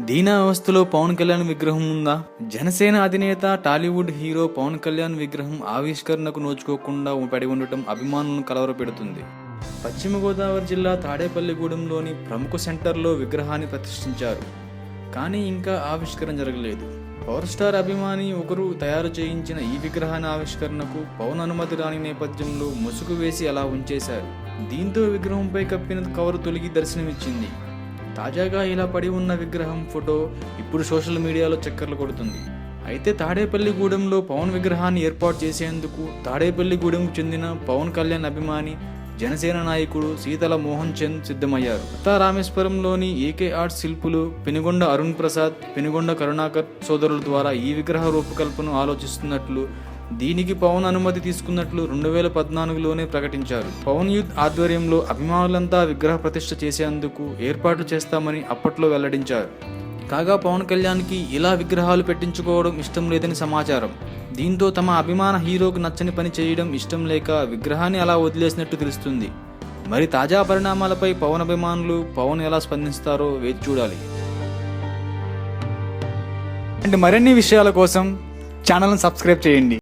దీనావస్థలో పవన్ కళ్యాణ్ విగ్రహం ఉందా? జనసేన అధినేత టాలీవుడ్ హీరో పవన్ కళ్యాణ్ విగ్రహం ఆవిష్కరణకు నోచుకోకుండా పడి ఉండటం అభిమానులను కలవరపెడుతుంది. పశ్చిమ గోదావరి జిల్లా తాడేపల్లిగూడెంలోని ప్రముఖ సెంటర్లో విగ్రహాన్ని ప్రతిష్ఠించారు. కానీ ఇంకా ఆవిష్కరణ జరగలేదు. పవర్ స్టార్ అభిమాని ఒకరు తయారు చేయించిన ఈ విగ్రహాన్ని ఆవిష్కరణకు పవన్ అనుమతి రాని నేపథ్యంలో ముసుగు వేసి అలా ఉంచేశారు. దీంతో విగ్రహంపై కప్పిన కవరు తొలగి దర్శనమిచ్చింది. తాజాగా ఇలా పడి ఉన్న విగ్రహం ఫోటో ఇప్పుడు సోషల్ మీడియాలో చక్కర్లు కొడుతుంది. అయితే తాడేపల్లిగూడెంలో పవన్ విగ్రహాన్ని ఏర్పాటు చేసేందుకు తాడేపల్లిగూడెంకు చెందిన పవన్ కళ్యాణ్ అభిమాని జనసేన నాయకుడు సీతల మోహన్ చంద్ సిద్ధమయ్యారు. కొత్త రామేశ్వరంలోని ఏకే ఆర్ట్ శిల్పులు పెనుగొండ అరుణ్ ప్రసాద్ పెనుగొండ కరుణాకర్ సోదరుల ద్వారా ఈ విగ్రహ రూపకల్పన ఆలోచిస్తున్నట్లు దీనికి పవన్ అనుమతి తీసుకున్నట్లు రెండు వేల పద్నాలుగులోనే ప్రకటించారు. పవన్ యూత్ ఆధ్వర్యంలో అభిమానులంతా విగ్రహ ప్రతిష్ఠ చేసేందుకు ఏర్పాట్లు చేస్తామని అప్పట్లో వెల్లడించారు. కాగా పవన్ కళ్యాణ్కి ఇలా విగ్రహాలు పెట్టించుకోవడం ఇష్టం లేదని సమాచారం. దీంతో తమ అభిమాన హీరోకు నచ్చని పని చేయడం ఇష్టం లేక విగ్రహాన్ని అలా వదిలేసినట్టు తెలుస్తుంది. మరి తాజా పరిణామాలపై పవన్ అభిమానులు పవన్ ఎలా స్పందిస్తారో వేచి చూడాలి. అంటే మరిన్ని విషయాల కోసం ఛానల్ని సబ్స్క్రైబ్ చేయండి.